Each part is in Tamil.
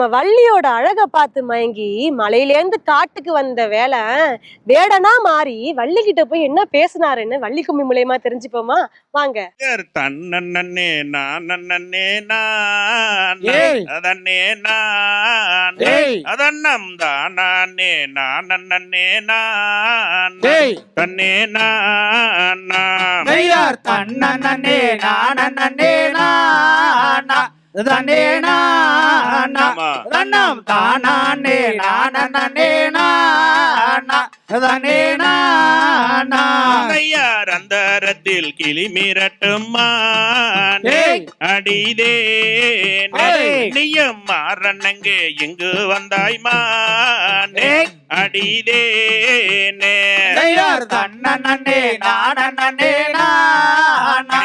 நம்ம வள்ளியோட அழக பார்த்து மயங்கி மலையிலேந்து காட்டுக்கு வந்த வேலை வேடனா மாறி வள்ளி கிட்ட போய் என்ன பேசினாருன்னு வள்ளி கும்மி மூலியமா தெரிஞ்சுப்போமா? வாங்க. அதன்னம் தானே நான் நான் தன்னே நான் தன்னே நானே நானா. தன்னம் தானே நானே நானா தன்னே நானா ஐயார் அந்தரத்தில் கிளி மிரட்டும்மா ஏய். அடிதே. நீயும் மாறண்ணங்கே இங்கு வந்தாய்மா? ஏய். மெய்யார் தன்னே நானே நானா தன்னே நானா.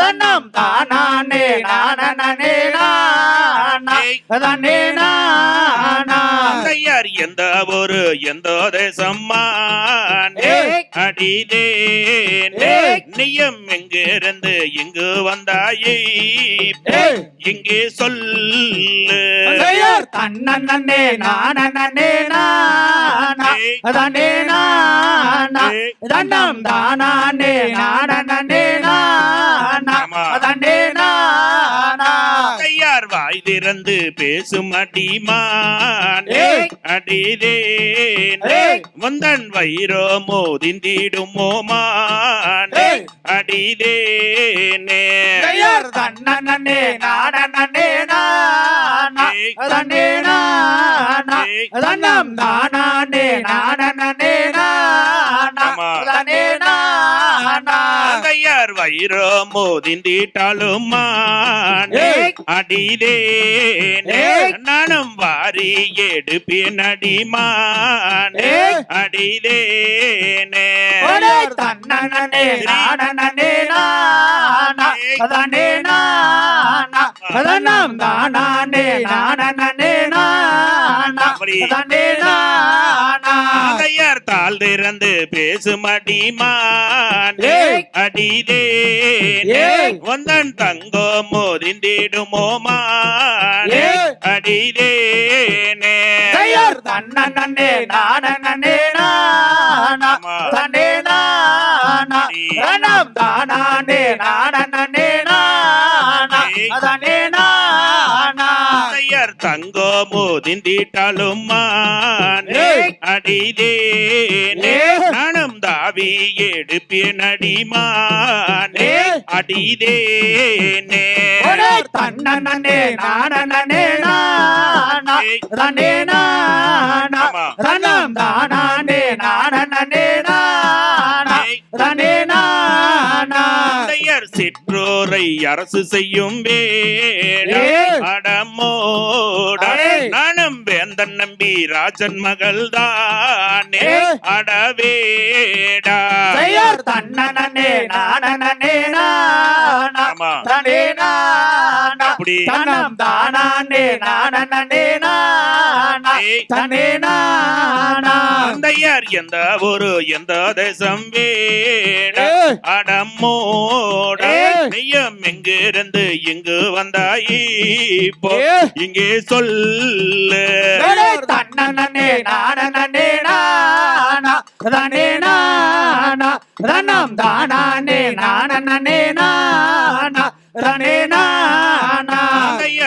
தன்னம் தானே நானே நானா. தன்னே நானா ஐயார் எந்த ஒரு எந்த தேசம்மா ஏய். நீயும் எங்கிருந்து இங்கு வந்தாயே. இங்கே சொல்லு. தன்னே நானே. நானா. நானே நானா வாய் திறந்து பேசும் அடிமான் ஏய். அடிதே ஏய். வந்தன் வைரோ மோதிந்திடும் ஏய். அடிதேனே தன்னே நானே நானா. தன்னே நானா. தன்னம் தானே வைரோ மோதிந்திட்டாலும் ஏய். நானும் வாரி எடுப்பேன் அடிமான் ஒரேர் தன்னே நானே நானா தன்னே நானா தன்னம் தானே நானே நானா நானா தாழ் திறந்து பேசும் அடிமான். அடிதேன் ஏய். வந்தன் தங்கோ மோதிந்திடுமோ மான். அடிதேனே தன்னே நானே நானா. நானா. நானே நானா. தன்னே நானா கையார் தங்கோ மோதிந்திட்டாலும் மான் ஏய். அடிதேன். நானும் தாவி எடுப்பேன் அடிமான் ஏய். அடிதேனே தன்னே நானே நானா ஏய். தன்னே நானா ஆமா. தன்னம் தானே நானே நானா நானா சிற்றோரை அரசு செய்யும் வேட. வேந்தன் நம்பி ராஜன் மகள் தானே. அடவேடா கையார் தன்னே நானே. தன்னே நானா அப்படி. தன்னம் தானே நானே நானா. தன்னே நானா தையர் எந்த ஒரு எந்த தேசம் வேட. அடமோட ஏய். நெய்யம் எங்கிருந்து இங்கு வந்தாயி இப்போ. இங்கே சொல்லு தன்னே நானே நானா தன்னே நானா தன்னம் தானே நானே நானா தன்னே நானா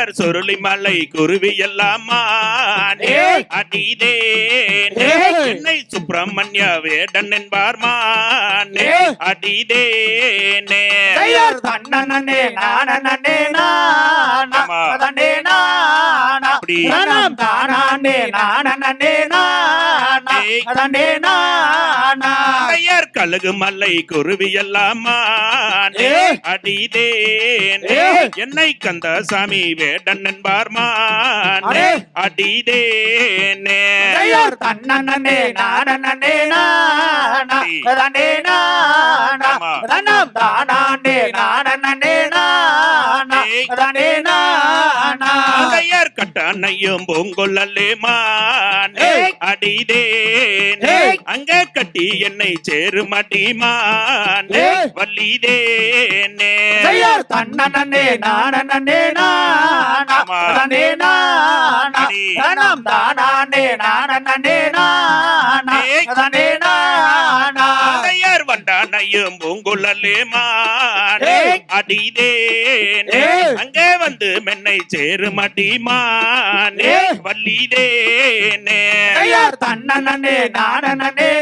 தையர் சொருளி மலை குருவி எல்லாம். அடிதேன். என்னை சுப்பிரமணிய வேடன் என்பார் மானே. அடிதேனே கையார் தன்னே நானே நானா நானா நானே நானா தையர் கழுகு மலை குருவி எல்லாம். அடிதேன். என்னை கந்தசாமி வேடன் என்பார் மானே அடே. அடிதேனே தன்னே நானே நானா. தனம் தானே கட்டானையும் பூங்கொல்லலே மானே. அடிதேனே. அங்க கட்டி என்னை சேருமடி மானே ஏய். வல்லிதேனே செய்யார் தன்னே நானே. நானா நானா. நானே நானா வண்டானையும் பூங்குழலே மானே. அடிதேனே. அங்கே வந்து மென்னை சேருமடி மானே ஏய். வல்லிதேனே செய்யார் தன்னே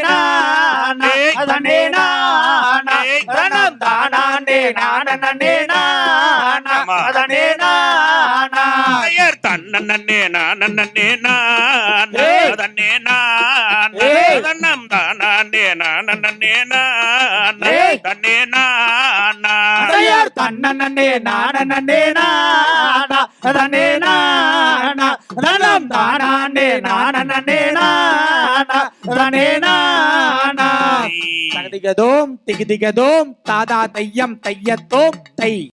நானே. தனே நானா. தனம் தானே நானே நானா நானா ஐயர் தன்னே நானே. அதன்னே நான் ஏய். தன்னம் தானே நானே. தன்னே நான் தன்னே நானே நானா. தனே நானா. தனம் தானே நானே நானா. தனே நானா. தகதிகதோம் திகிதிகதோம் தாதா தையம் தையத்தோம் தை.